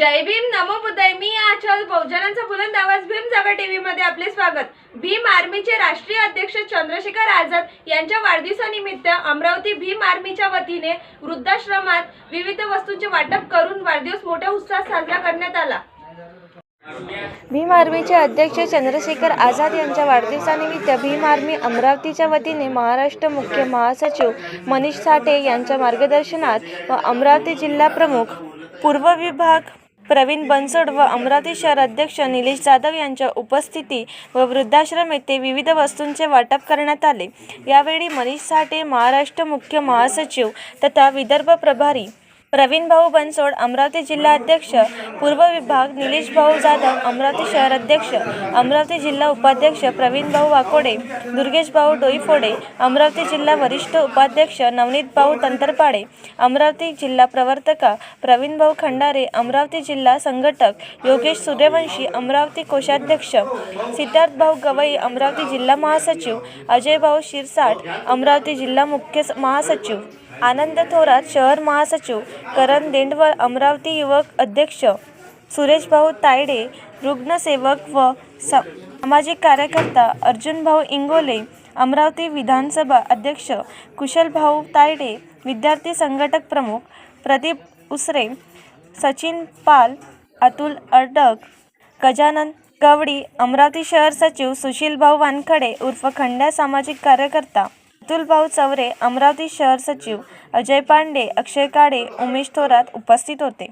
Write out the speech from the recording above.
जय भीम नमो बुद्धय मी आचल बहुजनांचा बुलंद आवाज भीम जागा टीव्ही मध्ये आपले स्वागत. भीम आर्मीचे राष्ट्रीय अध्यक्ष चंद्रशेखर आझाद यांच्या वाढदिवसानिमित्त अमरावती भीम आर्मीच्या वतीने वृद्धाश्रमात विविध वस्तूंचे वाटप करून वाढदिवस मोठ्या उत्साहात साजरा करण्यात आला. भीम आर्मीचे अध्यक्ष चंद्रशेखर आझाद यांच्या वाढदिवसानिमित्त भीम आर्मी अमरावतीच्या वतीने महाराष्ट्र मुख्य महासचिव मनीष साठे यांच्या मार्गदर्शनात व अमरावती जिल्हा प्रमुख पूर्व विभाग प्रवीण बनसोड व अमरावती शहर अध्यक्ष निलेश जाधव यांच्या उपस्थिती व वृद्धाश्रम येथे विविध वस्तूंचे वाटप करण्यात आले. यावेळी मनीष साठे महाराष्ट्र मुख्य महासचिव तथा विदर्भ प्रभारी प्रवीण भाऊ बनसोड अमरावती जिल्हा अध्यक्ष पूर्व विभाग निलेश भाऊ जाधव अमरावती शहर अध्यक्ष अमरावती जिल्हा उपाध्यक्ष प्रवीण भाऊ वाकोडे दुर्गेश भाऊ डोईफोडे अमरावती जिल्हा वरिष्ठ उपाध्यक्ष नवनीत भाऊ तंतरपाडे अमरावती जिल्हा प्रवर्तका प्रवीण भाऊ खंडारे अमरावती जिल्हा संघटक योगेश सूर्यवंशी अमरावती कोषाध्यक्ष सिद्धार्थ भाऊ गवई अमरावती जिल्हा महासचिव अजय भाऊ शिरसाट अमरावती जिल्हा मुख्य महासचिव आनंद थोरात शहर महासचिव करण देंडवळ अमरावती युवक अध्यक्ष सुरेशभाऊ तायडे रुग्णसेवक व स- सामाजिक कार्यकर्ता अर्जुनभाऊ इंगोले अमरावती विधानसभा अध्यक्ष कुशलभाऊ तायडे विद्यार्थी संघटक प्रमुख प्रदीप उसरे सचिन पाल अतुल अडक गजानन गवडी अमरावती शहर सचिव सुशीलभाऊ वानखडे उर्फ खंड्या सामाजिक कार्यकर्ता अतुल भाऊ चौरे अमरावती शहर सचिव अजय पांडे अक्षय काळे उमेश थोरात उपस्थित होते.